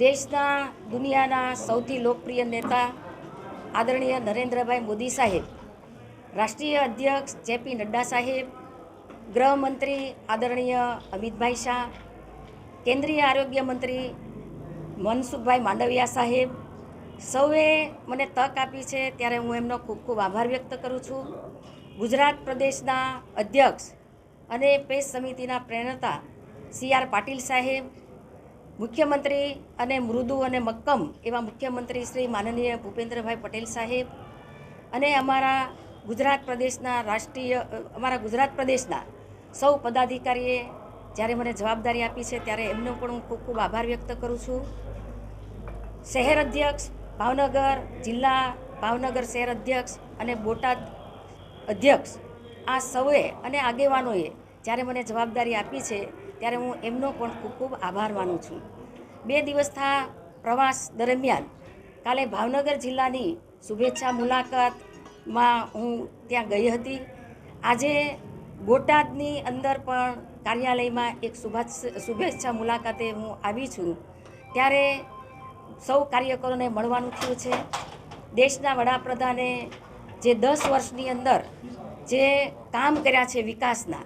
દેશના દુનિયાના સૌથી લોકપ્રિય નેતા આદરણીય નરેન્દ્રભાઈ મોદી સાહેબ, રાષ્ટ્રીય અધ્યક્ષ જેપી નડ્ડા સાહેબ, ગૃહમંત્રી આદરણીય અમિતભાઈ શાહ, કેન્દ્રીય આરોગ્ય મંત્રી મનસુખભાઈ માંડવિયા સાહેબ, સૌએ મને તક આપી છે ત્યારે હું એમનો ખૂબ ખૂબ આભાર વ્યક્ત કરું છું. ગુજરાત પ્રદેશના અધ્યક્ષ અને પેશ સમિતિના પ્રેરણતા સી આર પાટીલ સાહેબ મુખ્યમંત્રી અને મૃદુ અને મક્કમ એવા મુખ્યમંત્રી શ્રી માનનીય ભૂપેન્દ્રભાઈ પટેલ સાહેબ અને અમારા ગુજરાત પ્રદેશના રાષ્ટ્રીય અમારા ગુજરાત પ્રદેશના સૌ પદાધિકારીએ જ્યારે મને જવાબદારી આપી છે ત્યારે એમનો પણ હું ખૂબ ખૂબ આભાર વ્યક્ત કરું છું. શહેર અધ્યક્ષ, ભાવનગર જિલ્લા ભાવનગર શહેર અધ્યક્ષ અને બોટાદ અધ્યક્ષ આ સૌએ અને આગેવાનોએ જ્યારે મને જવાબદારી આપી છે ત્યારે હું એમનો પણ ખૂબ ખૂબ આભાર માનું છું. બે દિવસના પ્રવાસ દરમિયાન કાલે ભાવનગર જિલ્લાની શુભેચ્છા મુલાકાતમાં હું ત્યાં ગઈ હતી. આજે બોટાદની અંદર પણ કાર્યાલયમાં એક શુભાચ, શુભેચ્છા મુલાકાતે હું આવી છું. ત્યારે સૌ કાર્યકરોને મળવાનું થયું છે. દેશના વડાપ્રધાને જે દસ વર્ષની અંદર જે કામ કર્યા છે વિકાસના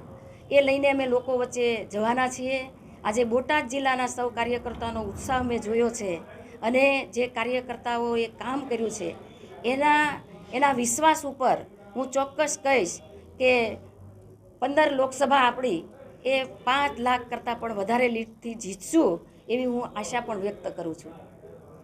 એ લઈને અમે લોકો વચ્ચે જવાના છીએ. આજે બોટાદ જિલ્લાના સૌ કાર્યકર્તાનો ઉત્સાહ મેં જોયો છે અને જે કાર્યકર્તાઓએ કામ કર્યું છે, એના એના વિશ્વાસ ઉપર હું ચોક્કસ કહીશ કે પંદર લોકસભા આપણી એ પાંચ લાખ કરતાં પણ વધારે લીડથી જીતશું એવી હું આશા પણ વ્યક્ત કરું છું.